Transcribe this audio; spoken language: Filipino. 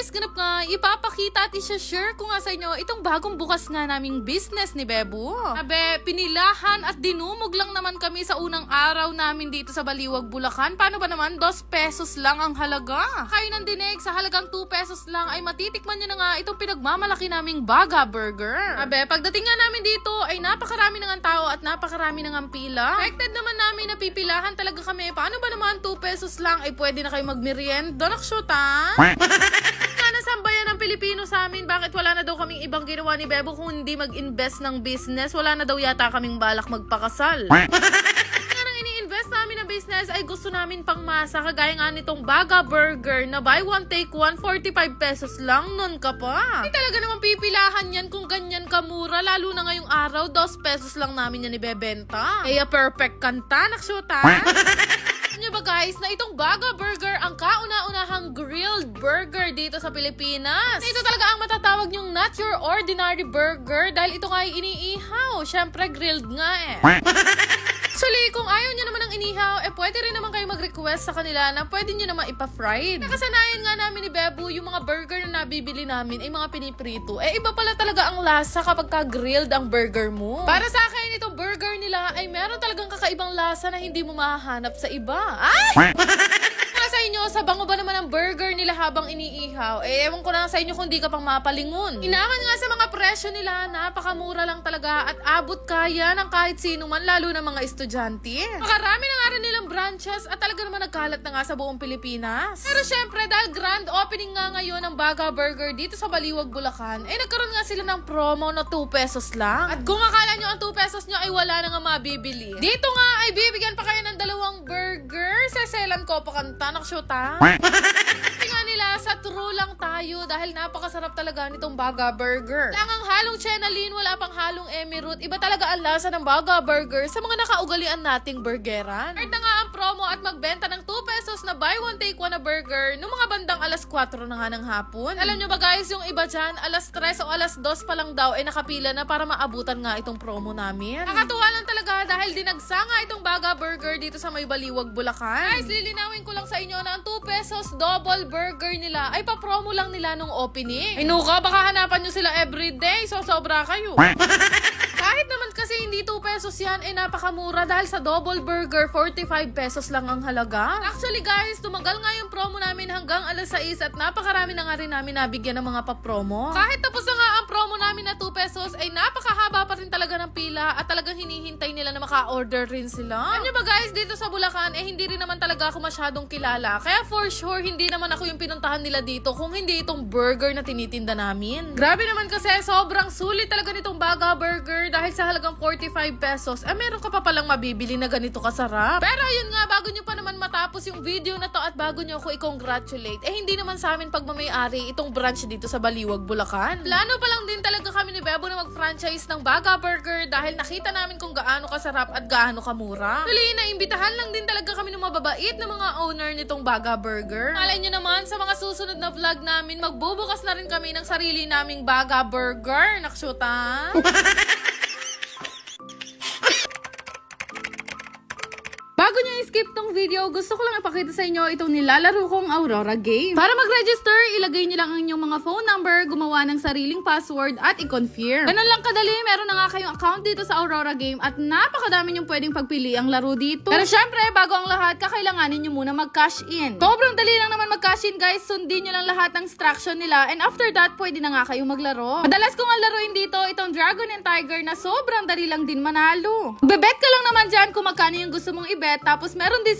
guys, ganap nga, ipapakita at isa-share ko nga sa inyo itong bagong bukas nga naming business ni Bebo. Abe, pinilahan at dinumog lang naman kami sa unang araw namin dito sa Baliwag, Bulacan. Paano ba naman? Dos pesos lang ang halaga. Kayo ng dinig, sa halagang 2 pesos lang ay matitikman nyo na nga itong pinagmamalaki naming Baga Burger. Abe, pagdating nga namin dito ay napakarami na nga tao at napakarami na nga pila. Expected naman namin na pipilahan talaga kami. Paano ba naman 2 pesos lang ay pwede na kayo magmerienda? Nakshuta? Nga nasambayan ng Pilipino sa amin, bakit wala na daw kaming ibang ginawa ni Bebo kung hindi mag-invest ng business? Wala na daw yata kaming balak magpakasal. Nang ini-invest namin ng business ay gusto namin pang masa kagaya nga nitong Baga Burger na buy one take one 45 pesos lang nun ka pa. Hindi talaga naman pipilahan yan kung ganyan kamura lalo na ngayong araw 2 pesos lang namin yan ibebenta. Kaya perfect kanta naksyota. Alam nyo ba guys, na itong Baga Burger ang kauna-unahang grilled burger dito sa Pilipinas. Na ito talaga ang matatawag yung not your ordinary burger dahil ito nga ay iniihaw. Siyempre, grilled nga eh. Actually, ng inihaw, eh pwede rin naman kayo mag-request sa kanila na pwede nyo naman ipa-fried. Nakasanayan nga namin ni Bebu, yung mga burger na nabibili namin ay mga piniprito. Eh iba pala talaga ang lasa kapag ka grilled ang burger mo. Para sa akin, itong burger nila ay meron talagang kakaibang lasa na hindi mo mahahanap sa iba. Ay! Nga sa bango ba naman ang burger nila habang iniihaw? Eh, ewan ko na sa inyo kung di ka pang mapalingon. Inaman nga sa mga presyo nila, napakamura lang talaga at abot kaya ng kahit sino man, lalo na mga estudyante. Makarami na nga rin nilang branches at talaga naman nagkalat na nga sa buong Pilipinas. Pero syempre, dahil grand opening nga ngayon ng Baga Burger dito sa Baliwag, Bulacan, eh nagkaroon nga sila ng promo na 2 pesos lang. At kung akala nyo ang 2 pesos nyo ay wala na nga mabibili, dito nga ay bibigyan pa kayo ng dalawang burger. Seselan ko pa kanta, nga nila, sa true lang tayo dahil napakasarap talaga nitong Baga Burger. Lang ang halong chenalin, wala pang halong emirut. Iba talaga ang lasa ng Baga Burger sa mga nakaugalian nating burgeran. Start na nga ang promo at magbenta ng 2 pesos na buy one take one na burger noong mga bandang alas 4 na nga ng hapon. Alam nyo ba guys, yung iba dyan, alas 3 o alas 2 pa lang daw ay nakapila na para maabutan nga itong promo namin. Nakatuwa lang talaga dahil dinagsa nga itong Baga Burger dito sa may Baliwag, Bulacan. Guys, lilinawin ko lang sa inyo na ang 2 pesos double burger nila ay pa-promo lang nila nung opening. Ay nuka, baka hanapan nyo sila everyday, so sobra kayo. Kahit naman kasi hindi 2 pesos yan, eh napakamura dahil sa double burger, 45 pesos lang ang halaga. Actually guys, tumagal nga yung promo namin hanggang alas 6 at napakarami na nga rin namin nabigyan ng mga pa-promo. Kahit tapos na nga ang promo namin na 2 pesos, ay napakahaba pa rin talaga ng pila at talagang hinihintay nila na maka-order rin sila. Nyo ba guys, dito sa Bulacan, eh hindi rin naman talaga ako masyadong kilala. Kaya for sure, hindi naman ako yung pinuntahan nila dito kung hindi itong burger na tinitinda namin. Grabe naman kasi, sobrang sulit talaga nitong Baga Burger dahil sa halagang 45 pesos, eh meron ka pa palang mabibili na ganito kasarap. Pero ayun nga, bago nyo pa naman matapos yung video na to at bago nyo ako i-congratulate, eh hindi naman sa amin pagmamayari itong branch dito sa Baliwag, Bulacan. Plano pa lang din talaga kami ni Bebo na mag-franchise ng Baga Burger dahil nakita namin kung gaano kasarap at gaano kamura. Tuloy na imbitahan lang din talaga kami ng mababait na mga owner nitong Baga Burger. Alay nyo naman, sa mga susunod na vlog namin, magbubukas na rin kami ng sarili naming Baga Burger. Naksyuta! tong video, gusto ko lang ipakita sa inyo itong nilalaro kong Aurora game. Para mag-register, ilagay nyo lang ang inyong mga phone number, gumawa ng sariling password, at i-confirm. Ganun lang kadali, meron na nga kayong account dito sa Aurora game at napakadami nyong pwedeng pagpili ang laro dito. Pero syempre, bago ang lahat, kakailanganin nyo muna mag-cash in. Sobrang dali lang naman mag-cash in guys, sundin nyo lang lahat ng instruction nila and after that, pwede na nga kayong maglaro. Madalas kong ang laruin dito, itong Dragon and Tiger na sobrang dali lang din manalo. Bebet ka lang naman dyan kung magkano yung gusto mong ibet, tapos meron din